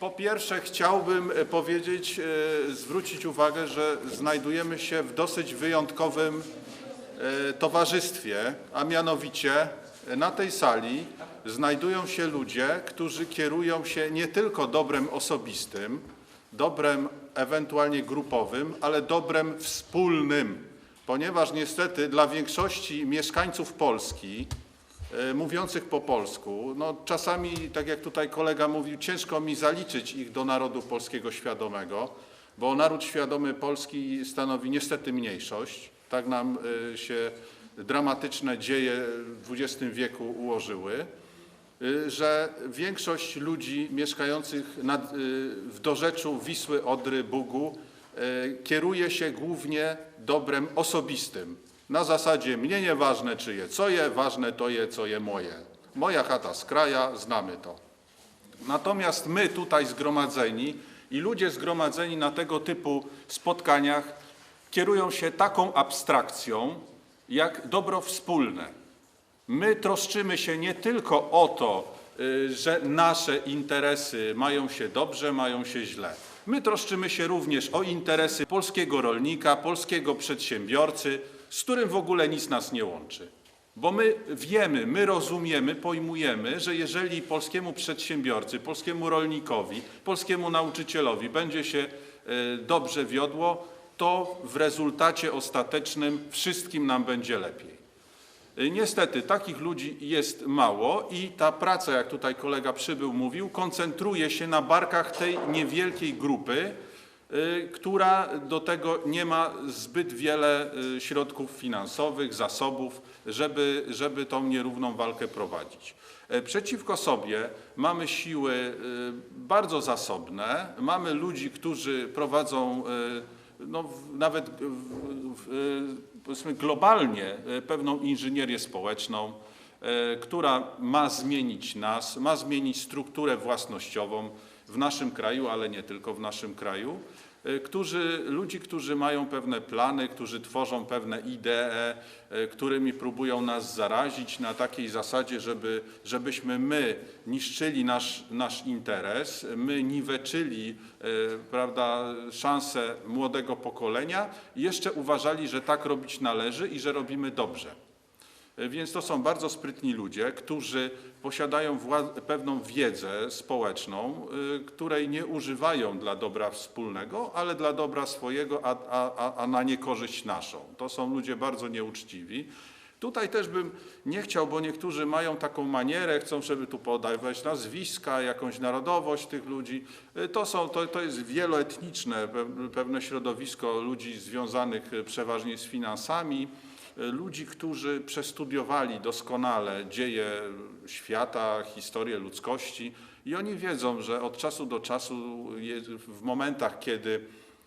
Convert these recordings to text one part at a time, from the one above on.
Po pierwsze chciałbym e, powiedzieć, e, zwrócić uwagę, że znajdujemy się w dosyć wyjątkowym e, towarzystwie, a mianowicie na tej sali znajdują się ludzie, którzy kierują się nie tylko dobrem osobistym, dobrem ewentualnie grupowym, ale dobrem wspólnym, ponieważ niestety dla większości mieszkańców Polski mówiących po polsku, no czasami, tak jak tutaj kolega mówił, ciężko mi zaliczyć ich do narodu polskiego świadomego, bo naród świadomy Polski stanowi niestety mniejszość. Tak nam e, się dramatyczne dzieje w XX wieku ułożyły y, że większość ludzi mieszkających nad, w dorzeczu Wisły, Odry, Bugu kieruje się głównie dobrem osobistym. Na zasadzie mnie nieważne czyje je, ważne to je, co je moje. Moja chata z kraja, znamy to. Natomiast my tutaj zgromadzeni i ludzie zgromadzeni na tego typu spotkaniach kierują się taką abstrakcją jak dobro wspólne. My troszczymy się nie tylko o to, y, że nasze interesy mają się dobrze, mają się źle. My troszczymy się również o interesy polskiego rolnika, polskiego przedsiębiorcy, z którym w ogóle nic nas nie łączy. Bo my wiemy, my rozumiemy, pojmujemy, że jeżeli polskiemu przedsiębiorcy, polskiemu rolnikowi, polskiemu nauczycielowi będzie się y, dobrze wiodło, to w rezultacie ostatecznym wszystkim nam będzie lepiej. Niestety takich ludzi jest mało i ta praca, jak tutaj kolega Przybył mówił, koncentruje się na barkach tej niewielkiej grupy, która do tego nie ma zbyt wiele y, środków finansowych, zasobów, żeby, żeby tą nierówną walkę prowadzić. E, Przeciwko sobie mamy siły y, bardzo zasobne, mamy ludzi, którzy prowadzą y, no, nawet powiedzmy globalnie pewną inżynierię społeczną, która ma zmienić nas, ma zmienić strukturę własnościową w naszym kraju, ale nie tylko w naszym kraju. e, Którzy, ludzi, którzy mają pewne plany, którzy tworzą pewne idee, e, którymi próbują nas zarazić na takiej zasadzie, żeby, żebyśmy my niszczyli nasz, nasz interes, my niweczyli e, prawda, szanse młodego pokolenia i jeszcze uważali, że tak robić należy i że robimy dobrze. Więc to są bardzo sprytni ludzie, którzy posiadają pewną wiedzę społeczną, y, której nie używają dla dobra wspólnego, ale dla dobra swojego, a, a, a- na niekorzyść naszą. To są ludzie bardzo nieuczciwi. Tutaj też bym nie chciał, bo niektórzy mają taką manierę, chcą, żeby tu podawać nazwiska, jakąś narodowość tych ludzi. Y, To, są, to, to jest wieloetniczne pe- pewne środowisko ludzi związanych y, przeważnie z finansami ludzi, którzy przestudiowali doskonale dzieje świata, historię ludzkości i oni wiedzą, że od czasu do czasu, w momentach, kiedy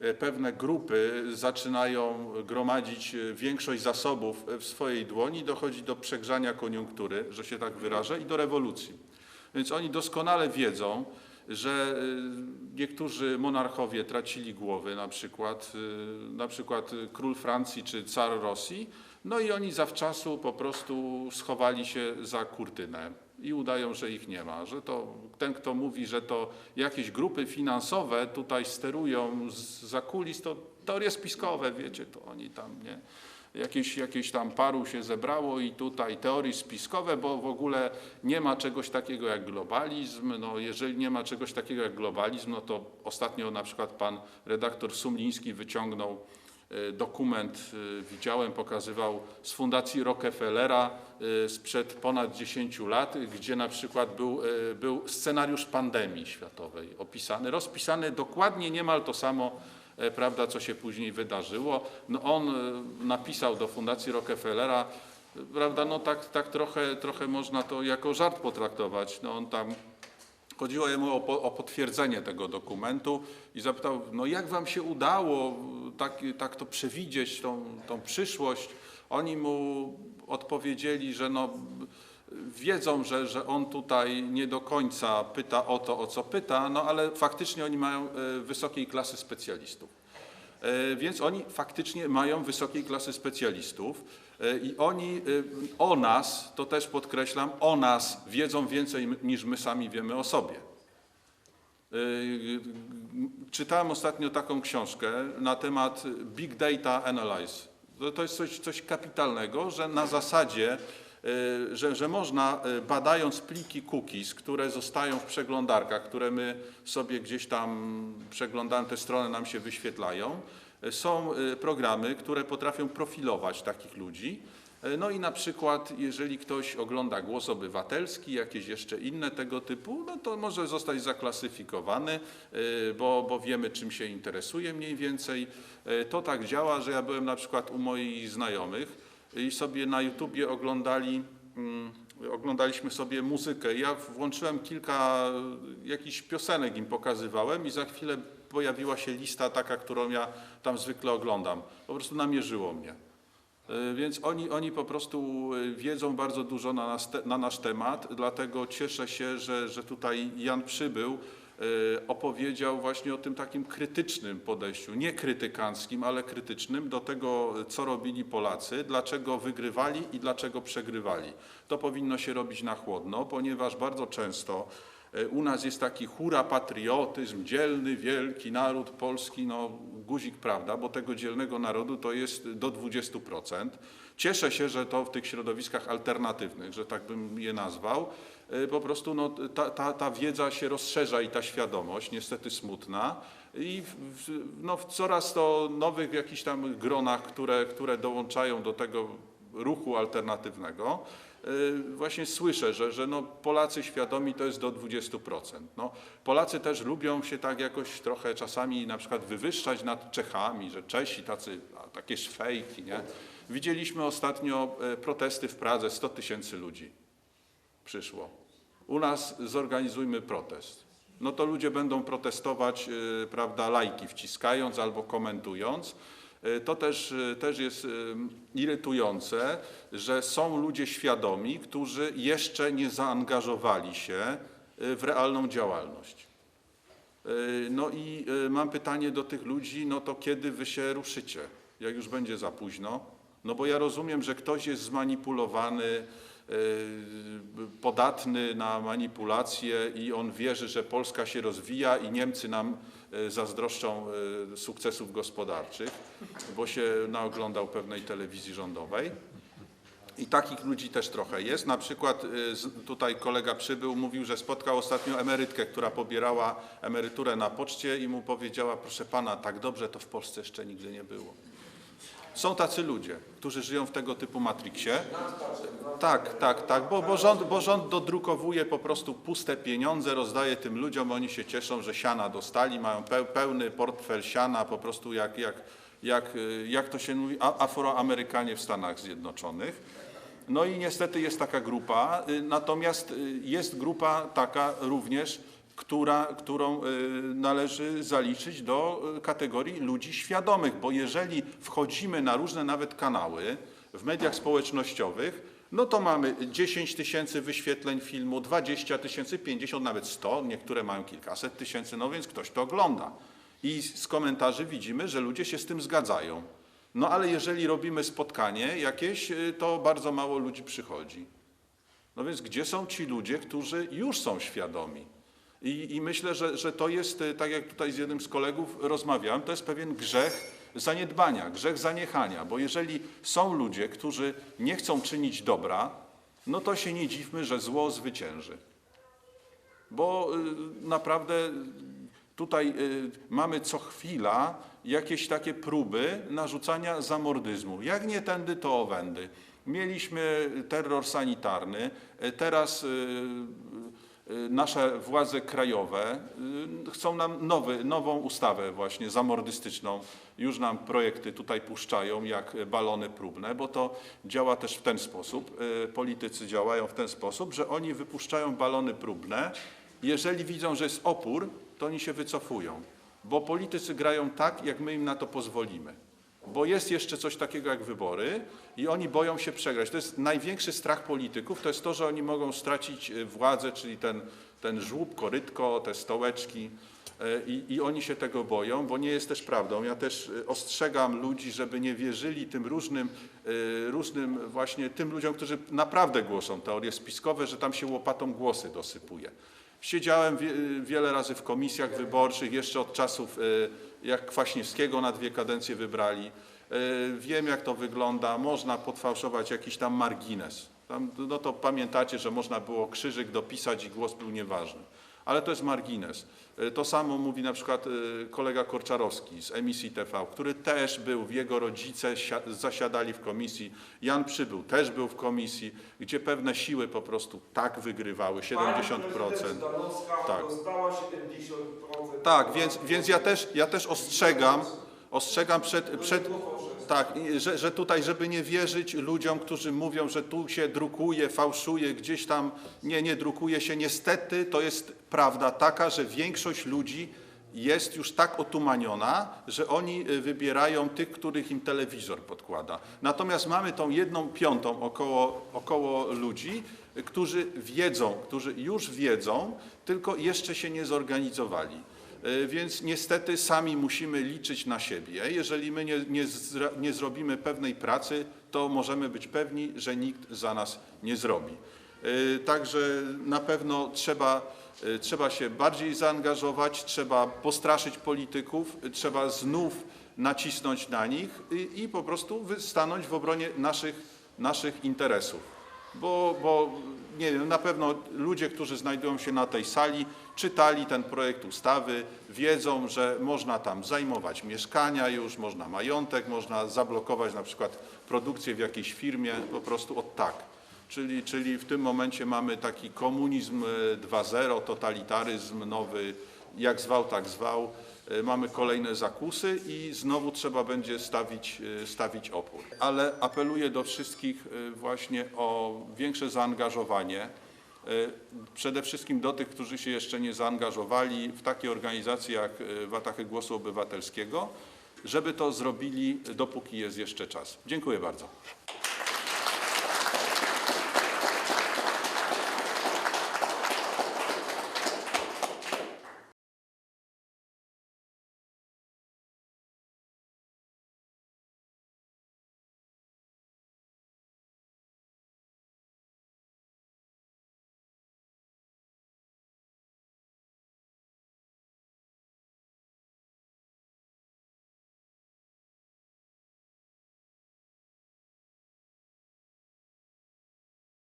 e, pewne grupy zaczynają gromadzić e, większość zasobów w swojej dłoni, dochodzi do przegrzania koniunktury, że się tak wyrażę, i do rewolucji. Więc oni doskonale wiedzą, że y, niektórzy monarchowie tracili głowy, na przykład, y, na przykład król Francji czy car Rosji, no i oni zawczasu po prostu schowali się za kurtynę i udają, że ich nie ma, że to ten, kto mówi, że to jakieś grupy finansowe tutaj sterują z za kulis, to teorie spiskowe, wiecie, to oni tam nie jakieś, jakieś tam paru się zebrało i tutaj teorie spiskowe, bo w ogóle nie ma czegoś takiego jak globalizm. No, jeżeli nie ma czegoś takiego jak globalizm, no to ostatnio na przykład pan redaktor Sumliński wyciągnął e, dokument, e, widziałem, pokazywał z Fundacji Rockefellera e, sprzed ponad 10 lat, gdzie na przykład był, był scenariusz pandemii światowej opisany, rozpisany dokładnie niemal to samo, prawda, co się później wydarzyło. No on e, napisał do Fundacji Rockefellera, e, prawda, no tak, tak trochę, trochę można to jako żart potraktować. No on tam Chodziło jemu o, o potwierdzenie tego dokumentu i zapytał, no jak wam się udało tak, tak to przewidzieć, tą, tą przyszłość? Oni mu odpowiedzieli, że no, wiedzą, że, że on tutaj nie do końca pyta o to, o co pyta, no ale faktycznie oni mają e, wysokiej klasy specjalistów. E, Więc oni faktycznie mają wysokiej klasy specjalistów e, i oni o nas, to też podkreślam, o nas wiedzą więcej niż my sami wiemy o sobie. Czytałem ostatnio taką książkę na temat Big Data Analyze. To- jest coś, coś kapitalnego, że na zasadzie, że, że można y, badając pliki cookies, które zostają w przeglądarkach, które my sobie gdzieś tam przeglądamy, te strony nam się wyświetlają, y, są y, programy, które potrafią profilować takich ludzi. Y, No i na przykład, jeżeli ktoś ogląda głos obywatelski, jakieś jeszcze inne tego typu, no to może zostać zaklasyfikowany, y, bo, bo wiemy, czym się interesuje mniej więcej. Y, To tak działa, że ja byłem na przykład u moich znajomych i sobie na YouTubie oglądali, mm, oglądaliśmy sobie muzykę. Ja włączyłem kilka jakichś piosenek im pokazywałem i za chwilę pojawiła się lista taka, którą ja tam zwykle oglądam. Po prostu namierzyło mnie. Y, Więc oni, oni po prostu y, wiedzą bardzo dużo na, na nasz temat, dlatego cieszę się, że, że tutaj Jan Przybył opowiedział właśnie o tym takim krytycznym podejściu, nie krytykanckim, ale krytycznym do tego, co robili Polacy, dlaczego wygrywali i dlaczego przegrywali. To powinno się robić na chłodno, ponieważ bardzo często y, u nas jest taki hura patriotyzm, dzielny, wielki naród polski, no guzik prawda, bo tego dzielnego narodu to jest do 20%. Cieszę się, że to w tych środowiskach alternatywnych, że tak bym je nazwał, y, po prostu no, ta, ta, ta wiedza się rozszerza i ta świadomość, niestety smutna. I w, no, w coraz to nowych jakichś tam gronach, które, które dołączają do tego ruchu alternatywnego, właśnie słyszę, że, że no Polacy świadomi to jest do 20%. No, Polacy też lubią się tak jakoś trochę czasami na przykład wywyższać nad Czechami, że Czesi tacy, takie szwejki, nie? Widzieliśmy ostatnio e, protesty w Pradze, 100 tysięcy ludzi przyszło. U nas zorganizujmy protest. No to ludzie będą protestować, y, prawda, lajki wciskając albo komentując. Y, To też, y, też jest irytujące, że są ludzie świadomi, którzy jeszcze nie zaangażowali się y, w realną działalność. No i mam pytanie do tych ludzi, no to kiedy wy się ruszycie? Jak już będzie za późno? No bo ja rozumiem, że ktoś jest zmanipulowany, podatny na manipulacje i on wierzy, że Polska się rozwija i Niemcy nam y, zazdroszczą y, sukcesów gospodarczych, bo się naoglądał pewnej telewizji rządowej. I takich ludzi też trochę jest. Na przykład y, tutaj kolega przybył, mówił, że spotkał ostatnio emerytkę, która pobierała emeryturę na poczcie i mu powiedziała, proszę pana, tak dobrze to w Polsce jeszcze nigdy nie było. Są tacy ludzie, którzy żyją w tego typu matriksie. Tak, tak, tak, bo, bo, rząd, bo rząd dodrukowuje po prostu puste pieniądze, rozdaje tym ludziom, oni się cieszą, że siana dostali, mają peł- pełny portfel siana, po prostu jak, jak, jak, jak to się mówi, Afroamerykanie w Stanach Zjednoczonych. No i niestety jest taka grupa, y, natomiast y, jest grupa taka również, która, którą y, należy zaliczyć do y, kategorii ludzi świadomych, bo jeżeli wchodzimy na różne nawet kanały w mediach społecznościowych, no to mamy 10 tysięcy wyświetleń filmu, 20 tysięcy, 50, nawet 100, niektóre mają kilkaset tysięcy, no więc ktoś to ogląda. I z komentarzy widzimy, że ludzie się z tym zgadzają. No ale jeżeli robimy spotkanie jakieś, y, to bardzo mało ludzi przychodzi. No więc gdzie są ci ludzie, którzy już są świadomi? I, i myślę, że, że to jest, y, tak jak tutaj z jednym z kolegów rozmawiałem, to jest pewien grzech zaniedbania, grzech zaniechania, bo jeżeli są ludzie, którzy nie chcą czynić dobra, no to się nie dziwmy, że zło zwycięży. Bo y, naprawdę tutaj y, mamy co chwila jakieś takie próby narzucania zamordyzmu. Jak nie tędy, to owędy. Mieliśmy terror sanitarny, teraz nasze władze krajowe y, chcą nam nowy, nową ustawę właśnie zamordystyczną. Już nam projekty tutaj puszczają jak balony próbne, bo to działa też w ten sposób. y, Politycy działają w ten sposób, że oni wypuszczają balony próbne. Jeżeli widzą, że jest opór, to oni się wycofują, bo politycy grają tak, jak my im na to pozwolimy. Bo jest jeszcze coś takiego jak wybory i oni boją się przegrać. To jest największy strach polityków, to jest to, że oni mogą stracić e, władzę, czyli ten, ten żłób, korytko, te stołeczki e, i, i oni się tego boją, bo nie jest też prawdą. Ja też e, ostrzegam ludzi, żeby nie wierzyli tym różnym, różnym właśnie tym ludziom, którzy naprawdę głoszą teorie spiskowe, że tam się łopatą głosy dosypuje. Siedziałem wie, wiele razy w komisjach wyborczych, jeszcze od czasów, e, jak Kwaśniewskiego na dwie kadencje wybrali. E, Wiem, jak to wygląda. Można podfałszować jakiś tam margines. Tam, no to pamiętacie, że można było krzyżyk dopisać i głos był nieważny. Ale to jest margines. E, To samo mówi na przykład e, kolega Korczarowski z emisji TV, który też był, jego rodzice sia- zasiadali w komisji. Jan Przybył też był w komisji, gdzie pewne siły po prostu tak wygrywały, 70%. Tak. Dostała 70%. Tak, więc, więc ja, też, ja też ostrzegam, ostrzegam przed, przed tak, że, że tutaj, żeby nie wierzyć ludziom, którzy mówią, że tu się drukuje, fałszuje, gdzieś tam, nie, nie drukuje się. Niestety to jest prawda taka, że większość ludzi jest już tak otumaniona, że oni y, wybierają tych, których im telewizor podkłada. Natomiast mamy tą jedną piątą około, około ludzi, y, którzy wiedzą, którzy już wiedzą, tylko jeszcze się nie zorganizowali. Y, Więc niestety sami musimy liczyć na siebie. Jeżeli my nie, nie, nie zrobimy pewnej pracy, to możemy być pewni, że nikt za nas nie zrobi. Y, Także na pewno trzeba, y, trzeba się bardziej zaangażować, trzeba postraszyć polityków, trzeba znów nacisnąć na nich i, i po prostu stanąć w obronie naszych, naszych interesów. Bo, bo nie wiem, na pewno ludzie, którzy znajdują się na tej sali, czytali ten projekt ustawy, wiedzą, że można tam zajmować mieszkania już, można majątek, można zablokować na przykład produkcję w jakiejś firmie po prostu od tak. Czyli, czyli w tym momencie mamy taki komunizm e, 2.0, totalitaryzm nowy, jak zwał, tak zwał. E, Mamy kolejne zakusy i znowu trzeba będzie stawić, e, stawić opór. Ale apeluję do wszystkich e, właśnie o większe zaangażowanie. Przede wszystkim do tych, którzy się jeszcze nie zaangażowali w takie organizacje jak Watachy Głosu Obywatelskiego, żeby to zrobili, dopóki jest jeszcze czas. Dziękuję bardzo.